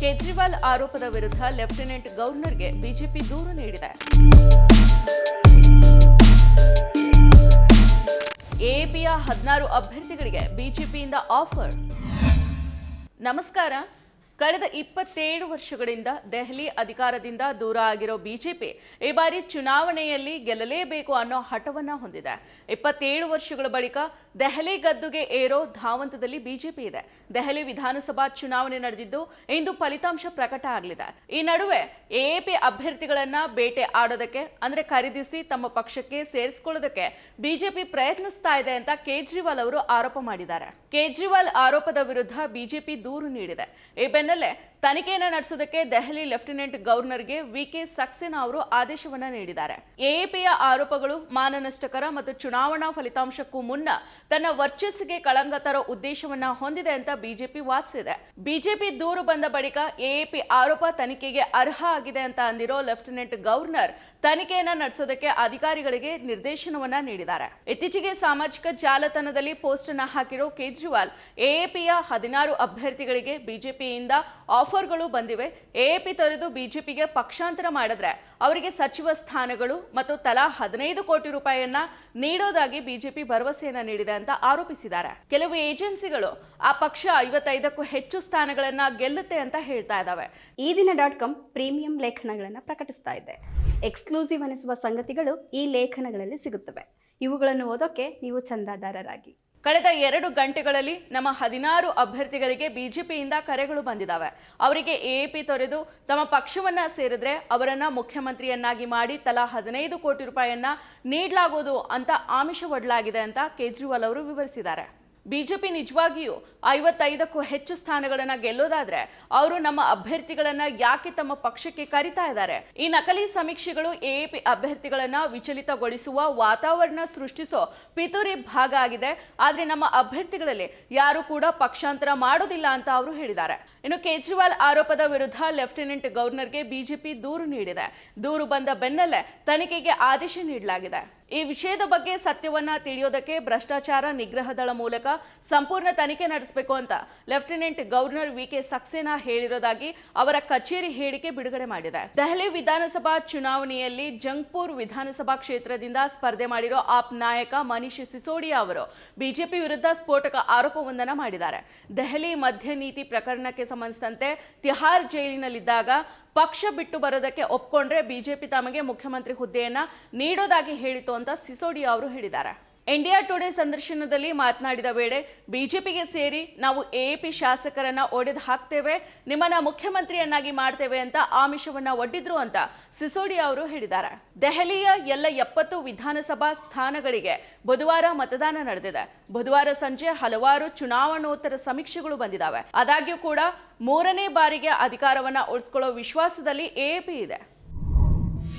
ಕೇಜ್ರಿವಾಲ್ ಆರೋಪದ ವಿರುದ್ಧ lieutenant ಗವರ್ನರ್ಗೆ BJP ದೂರು ನೀಡಿದೆ. ಎಎಪಿಯ ಹದಿನಾರು ಅಭ್ಯರ್ಥಿಗಳಿಗೆ ಬಿಜೆಪಿಯಿಂದ ಆಫರ್. ನಮಸ್ಕಾರ. ಕಳೆದ ಇಪ್ಪತ್ತೇಳು ವರ್ಷಗಳಿಂದ ದೆಹಲಿ ಅಧಿಕಾರದಿಂದ ದೂರ ಆಗಿರೋ ಬಿಜೆಪಿ ಈ ಬಾರಿ ಚುನಾವಣೆಯಲ್ಲಿ ಗೆಲ್ಲಲೇಬೇಕು ಅನ್ನೋ ಹಠವನ್ನ ಹೊಂದಿದೆ. ಇಪ್ಪತ್ತೇಳು ವರ್ಷಗಳ ಬಳಿಕ ದೆಹಲಿ ಗದ್ದುಗೆ ಏರೋ ಧಾವಂತದಲ್ಲಿ ಬಿಜೆಪಿ ಇದೆ. ದೆಹಲಿ ವಿಧಾನಸಭಾ ಚುನಾವಣೆ ನಡೆದಿದ್ದು ಇಂದು ಫಲಿತಾಂಶ ಪ್ರಕಟ ಆಗಲಿದೆ. ಈ ನಡುವೆ ಎಎಪಿ ಅಭ್ಯರ್ಥಿಗಳನ್ನ ಬೇಟೆ ಆಡೋದಕ್ಕೆ, ಅಂದ್ರೆ ಖರೀದಿಸಿ ತಮ್ಮ ಪಕ್ಷಕ್ಕೆ ಸೇರಿಸಿಕೊಳ್ಳೋದಕ್ಕೆ ಬಿಜೆಪಿ ಪ್ರಯತ್ನಿಸ್ತಾ ಇದೆ ಅಂತ ಕೇಜ್ರಿವಾಲ್ ಅವರು ಆರೋಪ ಮಾಡಿದ್ದಾರೆ. ಕೇಜ್ರಿವಾಲ್ ಆರೋಪದ ವಿರುದ್ಧ ಬಿಜೆಪಿ ದೂರು ನೀಡಿದೆ. ಬೆನ್ನಲ್ಲೇ ತನಿಖೆಯನ್ನು ನಡೆಸೋದಕ್ಕೆ ದೆಹಲಿ ಲೆಫ್ಟಿನೆಂಟ್ ಗವರ್ನರ್ಗೆ ವಿಕೆ ಸಕ್ಸೇನಾ ಅವರು ಆದೇಶವನ್ನ ನೀಡಿದ್ದಾರೆ. ಎಎಪಿಯ ಆರೋಪಗಳು ಮಾನನಷ್ಟಕರ ಮತ್ತು ಚುನಾವಣಾ ಫಲಿತಾಂಶಕ್ಕೂ ಮುನ್ನ ತನ್ನ ವರ್ಚಸ್ಸಿಗೆ ಕಳಂಕ ತರೋ ಉದ್ದೇಶವನ್ನ ಹೊಂದಿದೆ ಅಂತ ಬಿಜೆಪಿ ವಾದಿಸಿದೆ. ಬಿಜೆಪಿ ದೂರು ಬಂದ ಬಳಿಕ ಎಎಪಿ ಆರೋಪ ತನಿಖೆಗೆ ಅರ್ಹ ಆಗಿದೆ ಅಂತ ಅಂದಿರೋ ಲೆಫ್ಟಿನೆಂಟ್ ಗವರ್ನರ್ ತನಿಖೆಯನ್ನ ನಡೆಸೋದಕ್ಕೆ ಅಧಿಕಾರಿಗಳಿಗೆ ನಿರ್ದೇಶನವನ್ನ ನೀಡಿದ್ದಾರೆ. ಇತ್ತೀಚೆಗೆ ಸಾಮಾಜಿಕ ಜಾಲತಾಣದಲ್ಲಿ ಪೋಸ್ಟ್ ಅನ್ನ ಹಾಕಿರೋ ಕೇಜ್ರಿವಾಲ್ ಎಎಪಿಯ ಹದಿನಾರು ಅಭ್ಯರ್ಥಿಗಳಿಗೆ ಬಿಜೆಪಿಯಿಂದ ಆಫರ್ಗಳು ಬಂದಿವೆ. ಎಎಪಿ ತೊರೆದು ಬಿಜೆಪಿಗೆ ಪಕ್ಷಾಂತರ ಮಾಡಿದ್ರೆ ಅವರಿಗೆ ಸಚಿವ ಸ್ಥಾನಗಳು ಮತ್ತು ತಲಾ ಹದಿನೈದು ಕೋಟಿ ರೂಪಾಯಿಯನ್ನ ನೀಡೋದಾಗಿ ಬಿಜೆಪಿ ಭರವಸೆಯನ್ನ ನೀಡಿದೆ ಅಂತ ಆರೋಪಿಸಿದ್ದಾರೆ. ಕೆಲವು ಏಜೆನ್ಸಿಗಳು ಆ ಪಕ್ಷ ಐವತ್ತೈದಕ್ಕೂ ಹೆಚ್ಚು ಸ್ಥಾನಗಳನ್ನ ಗೆಲ್ಲುತ್ತೆ ಅಂತ ಹೇಳ್ತಾ ಇದ್ದಾವೆ ಈ ದಿನ ಡಾಟ್ ಕಾಮ್ ಪ್ರೀಮಿಯಂ ಲೇಖನಗಳನ್ನು ಪ್ರಕಟಿಸ್ತಾ ಇದೆ. ಎಕ್ಸ್ಕ್ಲೂಸಿವ್ ಅನಿಸುವ ಸಂಗತಿಗಳು ಈ ಲೇಖನಗಳಲ್ಲಿ ಸಿಗುತ್ತವೆ. ಇವುಗಳನ್ನು ಓದೋಕೆ ನೀವು ಚಂದಾದಾರರಾಗಿ. ಕಳೆದ ಎರಡು ಗಂಟೆಗಳಲ್ಲಿ ನಮ್ಮ ಹದಿನಾರು ಅಭ್ಯರ್ಥಿಗಳಿಗೆ ಬಿಜೆಪಿಯಿಂದ ಕರೆಗಳು ಬಂದಿದ್ದಾವೆ. ಅವರಿಗೆ ಎಎಪಿ ತೊರೆದು ತಮ್ಮ ಪಕ್ಷವನ್ನ ಸೇರಿದ್ರೆ ಅವರನ್ನ ಮುಖ್ಯಮಂತ್ರಿಯನ್ನಾಗಿ ಮಾಡಿ ತಲಾ ಹದಿನೈದು ಕೋಟಿ ರೂಪಾಯಿಯನ್ನ ನೀಡಲಾಗುವುದು ಅಂತ ಆಮಿಷ ಒಡ್ಲಾಗಿದೆ ಅಂತ ಕೇಜ್ರಿವಾಲ್ ಅವರು ವಿವರಿಸಿದ್ದಾರೆ. ಬಿಜೆಪಿ ನಿಜವಾಗಿಯೂ ಐವತ್ತೈದಕ್ಕೂ ಹೆಚ್ಚು ಸ್ಥಾನಗಳನ್ನು ಗೆಲ್ಲೋದಾದ್ರೆ ಅವರು ನಮ್ಮ ಅಭ್ಯರ್ಥಿಗಳನ್ನ ಯಾಕೆ ತಮ್ಮ ಪಕ್ಷಕ್ಕೆ ಕರಿತಾ ಇದ್ದಾರೆ? ಈ ನಕಲಿ ಸಮೀಕ್ಷೆಗಳು ಎಎಪಿ ಅಭ್ಯರ್ಥಿಗಳನ್ನ ವಿಚಲಿತಗೊಳಿಸುವ ವಾತಾವರಣ ಸೃಷ್ಟಿಸೋ ಪಿತೂರಿ ಭಾಗ ಆಗಿದೆ. ಆದ್ರೆ ನಮ್ಮ ಅಭ್ಯರ್ಥಿಗಳಲ್ಲಿ ಯಾರು ಕೂಡ ಪಕ್ಷಾಂತರ ಮಾಡೋದಿಲ್ಲ ಅಂತ ಅವರು ಹೇಳಿದ್ದಾರೆ. ಇನ್ನು ಕೇಜ್ರಿವಾಲ್ ಆರೋಪದ ವಿರುದ್ಧ ಲೆಫ್ಟಿನೆಂಟ್ ಗವರ್ನರ್ಗೆ ಬಿಜೆಪಿ ದೂರು ನೀಡಿದೆ. ದೂರು ಬಂದ ಬೆನ್ನಲ್ಲೇ ತನಿಖೆಗೆ ಆದೇಶ ನೀಡಲಾಗಿದೆ. ಈ ವಿಷಯದ ಬಗ್ಗೆ ಸತ್ಯವನ್ನ ತಿಳಿಯೋದಕ್ಕೆ ಭ್ರಷ್ಟಾಚಾರ ನಿಗ್ರಹ ದಳ ಮೂಲಕ ಸಂಪೂರ್ಣ ತನಿಖೆ ನಡೆಸಬೇಕು ಅಂತ lieutenant governor V K Saxena ಹೇಳಿರೋದಾಗಿ ಅವರ ಕಚೇರಿ ಹೇಳಿಕೆ ಬಿಡುಗಡೆ ಮಾಡಿದೆ. ದೆಹಲಿ ವಿಧಾನಸಭಾ ಚುನಾವಣೆಯಲ್ಲಿ ಜಂಗ್ಪುರ್ ವಿಧಾನಸಭಾ ಕ್ಷೇತ್ರದಿಂದ ಸ್ಪರ್ಧೆ ಮಾಡಿರೋ ಆಪ್ ನಾಯಕ ಮನೀಶ್ ಸಿಸೋಡಿಯಾ ಅವರು ಬಿಜೆಪಿ ವಿರುದ್ಧ ಸ್ಫೋಟಕ ಆರೋಪವೊಂದನ್ನು ಮಾಡಿದ್ದಾರೆ. ದೆಹಲಿ ಮಧ್ಯ ನೀತಿ ಪ್ರಕರಣಕ್ಕೆ ಸಂಬಂಧಿಸಿದಂತೆ ತಿಹಾರ್ ಜೈಲಿನಲ್ಲಿದ್ದಾಗ ಪಕ್ಷ ಬಿಟ್ಟು ಬರೋದಕ್ಕೆ ಒಪ್ಕೊಂಡ್ರೆ ಬಿಜೆಪಿ ತಮಗೆ ಮುಖ್ಯಮಂತ್ರಿ ಹುದ್ದೆಯನ್ನ ನೀಡೋದಾಗಿ ಹೇಳಿತು ಅಂತ ಸಿಸೋಡಿಯಾ ಅವರು ಹೇಳಿದ್ದಾರೆ. ಇಂಡಿಯಾ ಟುಡೇ ಸಂದರ್ಶನದಲ್ಲಿ ಮಾತನಾಡಿದ ವೇಳೆ, ಬಿಜೆಪಿಗೆ ಸೇರಿ ನಾವು ಎಎಪಿ ಶಾಸಕರನ್ನ ಒಡೆದು ಹಾಕ್ತೇವೆ, ನಿಮ್ಮನ್ನ ಮುಖ್ಯಮಂತ್ರಿಯನ್ನಾಗಿ ಮಾಡ್ತೇವೆ ಅಂತ ಆಮಿಷವನ್ನ ಒಡ್ಡಿದ್ರು ಅಂತ ಸಿಸೋಡಿಯಾ ಅವರು ಹೇಳಿದ್ದಾರೆ. ದೆಹಲಿಯ ಎಲ್ಲ ಎಪ್ಪತ್ತು ವಿಧಾನಸಭಾ ಸ್ಥಾನಗಳಿಗೆ ಬುಧವಾರ ಮತದಾನ ನಡೆದಿದೆ. ಬುಧವಾರ ಸಂಜೆ ಹಲವಾರು ಚುನಾವಣೋತ್ತರ ಸಮೀಕ್ಷೆಗಳು ಬಂದಿದ್ದಾವೆ. ಆದಾಗ್ಯೂ ಕೂಡ ಮೂರನೇ ಬಾರಿಗೆ ಅಧಿಕಾರವನ್ನ ಉಳಿಸ್ಕೊಳ್ಳೋ ವಿಶ್ವಾಸದಲ್ಲಿ ಎಎಪಿ ಇದೆ.